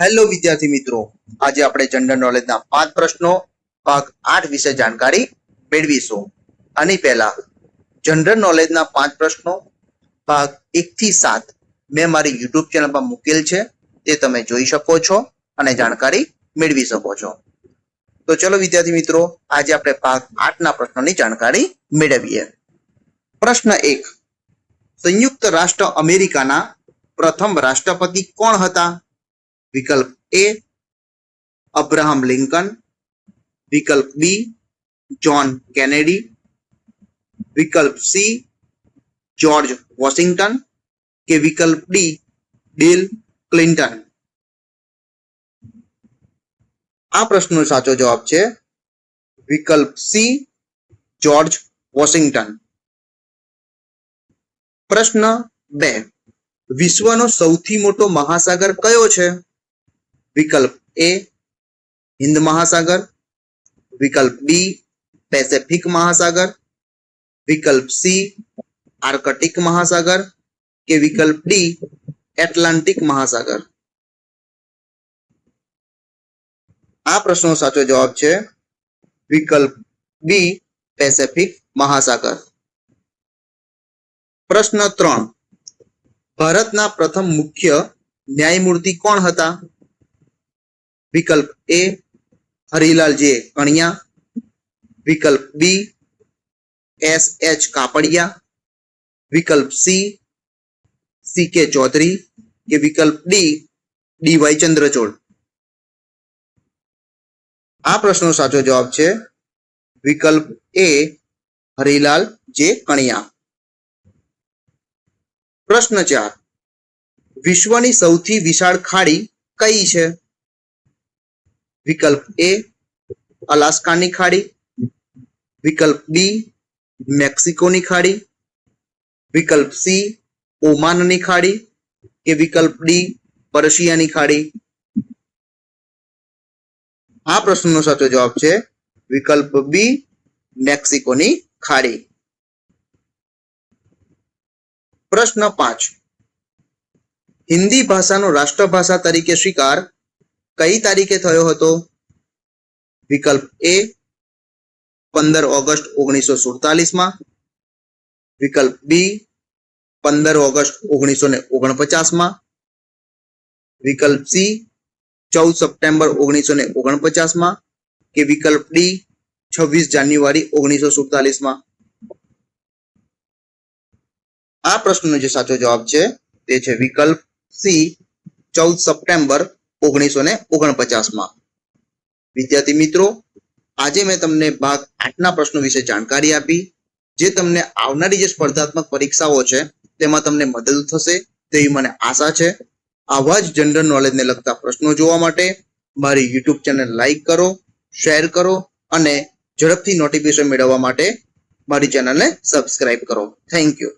Hello વિદ્યાર્થી મિત્રો. આજે આપણે જનરલ નોલેજના પાંચ પ્રશ્નો, ભાગ આઠ વિશે જાણકારી મેળવીશું. આની પહેલા જનરલ નોલેજના પાંચ પ્રશ્નો, ભાગ એક થી સાત મેં મારી યુટ્યુબ ચેનલ પર મૂકેલ છે. તે તમે જોઈ શકો છો અને જાણકારી મેળવી શકો છો. તો ચલો વિદ્યાર્થી મિત્રો, આજે આપણે ભાગ આઠના પ્રશ્નોની જાણકારી મેળવીએ. પ્રશ્ન એક, સંયુક્ત રાષ્ટ્ર અમેરિકાના પ્રથમ રાષ્ટ્રપતિ કોણ હતા? વિકલ્પ એ અબ્રાહમ લિંકન. વિકલ્પ બી જ્હોન કેનેડી. વિકલ્પ સી જ્યોર્જ વોશિંગ્ટન કે વિકલ્પ ડી બિલ ક્લિન્ટન. આ પ્રશ્નનો સાચો જવાબ છે વિકલ્પ સી જ્યોર્જ વોશિંગ્ટન. પ્રશ્ન બે. વિશ્વનો સૌથી મોટો મહાસાગર કયો છે? વિકલ્પ એ હિન્દ મહાસાગર, વિકલ્પ બી પેસેફિક મહાસાગર, વિકલ્પ સી આર્કટિક મહાસાગર કે વિકલ્પ ડી એટલાન્ટિક મહાસાગર? આ પ્રશ્નનો સાચો જવાબ છે વિકલ્પ બી પેસેફિક મહાસાગર. પ્રશ્ન ત્રણ. ભારતના પ્રથમ મુખ્ય ન્યાયમૂર્તિ કોણ હતા? વિકલ્પ એ હરિલાલ જે કણિયા. વિકલ્પ બી એસ એચ કાપડિયા. વિકલ્પ સી સી કે ચૌધરી. કે વિકલ્પ ડી ડી વાય ચંદ્રચૂડ. આ પ્રશ્નનો સાચો જવાબ છે વિકલ્પ એ હરિલાલ જે કણિયા. પ્રશ્ન ચાર. વિશ્વની સૌથી વિશાળ ખાડી કઈ છે? વિકલ્પ એ અલાસ્કાની ખાડી. વિકલ્પ બી મેક્સિકોની ખાડી. વિકલ્પ સી ઓમાનની ખાડી કે વિકલ્પ ડી પર્શિયાની ખાડી. આ પ્રશ્નનો સાચો જવાબ છે વિકલ્પ બી મેક્સિકોની ખાડી. પ્રશ્ન પાંચ. હિન્દી ભાષાનો રાષ્ટ્રભાષા તરીકે સ્વીકાર કઈ તારીખે થયો હતો? વિકલ્પ એ પંદર ઓગસ્ટ ઓગણીસો સુડતાલીસમાં. વિકલ્પ બી પંદર ઓગસ્ટ ઓગણીસો ને ઓગણપચાસમાં. વિકલ્પ સી ચૌદ સપ્ટેમ્બર ઓગણીસો ને ઓગણપચાસમાં કે વિકલ્પ ડી છવ્વીસ જાન્યુઆરી ઓગણીસો સુડતાલીસમાં? આ પ્રશ્નનો જે સાચો જવાબ છે તે છે વિકલ્પ સી ચૌદ સપ્ટેમ્બર ઓગણીસો ને ઓગણપચાસમાં. વિદ્યાર્થી મિત્રો, આજે મેં તમને ભાગ આઠના પ્રશ્નો વિશે જાણકારી આપી, જે તમને આવનારી જે સ્પર્ધાત્મક પરીક્ષાઓ છે, તેમાં તમને મદદ થશે તેવી મને આશા છે. આવા જ જનરલ નોલેજને લગતા પ્રશ્નો જોવા માટે મારી યુટ્યુબ ચેનલ લાઈક કરો, શેર કરો અને ઝડપથી નોટિફિકેશન મેળવવા માટે મારી ચેનલને સબસ્ક્રાઇબ કરો. Thank you